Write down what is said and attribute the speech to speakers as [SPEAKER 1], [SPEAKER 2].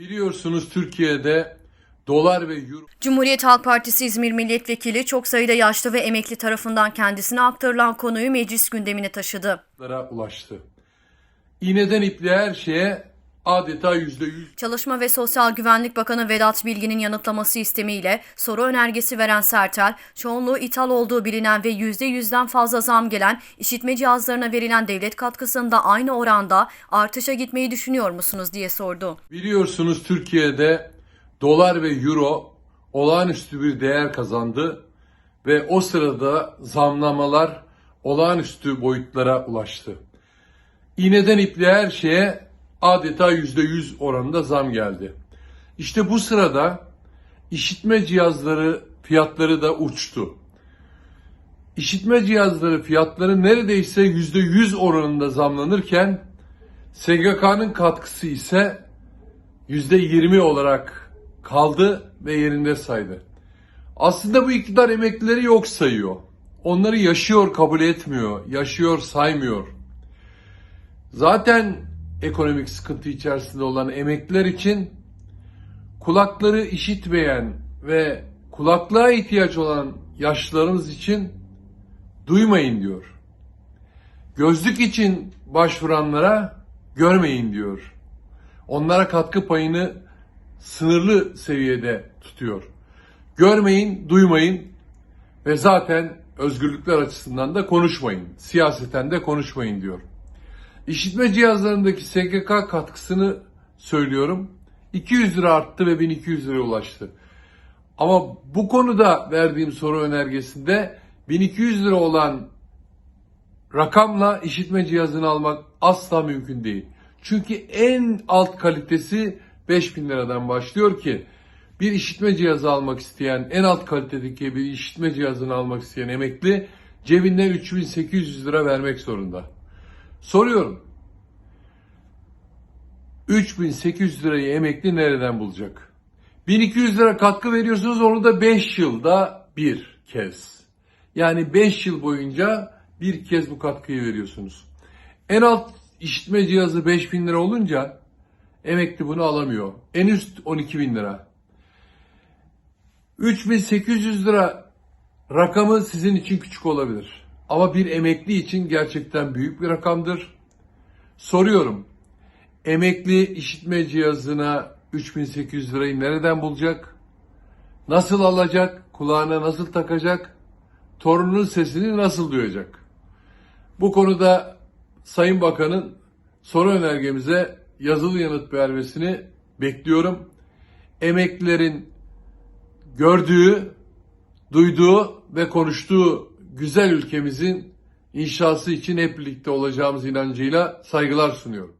[SPEAKER 1] Biliyorsunuz Türkiye'de dolar ve euro
[SPEAKER 2] Cumhuriyet Halk Partisi İzmir Milletvekili çok sayıda yaşlı ve emekli tarafından kendisine aktarılan konuyu meclis gündemine taşıdı.
[SPEAKER 1] lara ulaştı. İğneden ipliğe her şeye adeta yüzde yüz
[SPEAKER 2] Çalışma ve Sosyal Güvenlik Bakanı Vedat Bilgin'in yanıtlaması istemiyle soru önergesi veren Sertel, çoğunluğu ithal olduğu bilinen ve %100'den fazla zam gelen işitme cihazlarına verilen devlet katkısında aynı oranda artışa gitmeyi düşünüyor musunuz diye sordu.
[SPEAKER 1] Biliyorsunuz Türkiye'de dolar ve euro olağanüstü bir değer kazandı ve o sırada zamlamalar olağanüstü boyutlara ulaştı. İğneden ipliğe her şeye adeta yüzde yüz oranında zam geldi. İşte bu sırada işitme cihazları fiyatları da uçtu. İşitme cihazları fiyatları neredeyse yüzde yüz oranında zamlanırken SGK'nın katkısı ise yüzde yirmi olarak kaldı ve yerinde saydı. Aslında bu iktidar emeklileri yok sayıyor. Onları yaşıyor kabul etmiyor, yaşıyor saymıyor. Zaten ekonomik sıkıntı içerisinde olan emekliler için kulakları işitmeyen ve kulaklığa ihtiyaç olan yaşlılarımız için duymayın diyor. Gözlük için başvuranlara görmeyin diyor. Onlara katkı payını sınırlı seviyede tutuyor. Görmeyin, duymayın ve zaten özgürlükler açısından da konuşmayın. Siyaseten de konuşmayın diyor. İşitme cihazlarındaki SGK katkısını söylüyorum. 200 lira arttı ve 1200 liraya ulaştı. Ama bu konuda verdiğim soru önergesinde 1200 lira olan rakamla işitme cihazını almak asla mümkün değil. Çünkü en alt kalitesi 5000 liradan başlıyor ki bir işitme cihazı almak isteyen, en alt kalitedeki bir işitme cihazını almak isteyen emekli cebinden 3800 lira vermek zorunda. Soruyorum. 3800 lirayı emekli nereden bulacak? 1200 lira katkı veriyorsunuz onu da 5 yılda bir kez. Yani 5 yıl boyunca bir kez bu katkıyı veriyorsunuz. En alt işitme cihazı 5000 lira olunca emekli bunu alamıyor. En üst 12 bin lira. 3800 lira rakamı sizin için küçük olabilir. Ama bir emekli için gerçekten büyük bir rakamdır. Soruyorum. Emekli işitme cihazına 3800 lirayı nereden bulacak? Nasıl alacak? Kulağına nasıl takacak? Torunun sesini nasıl duyacak? Bu konuda Sayın Bakan'ın soru önergemize yazılı yanıt vermesini bekliyorum. Emeklilerin gördüğü, duyduğu ve konuştuğu güzel ülkemizin inşası için hep birlikte olacağımız inancıyla saygılar sunuyorum.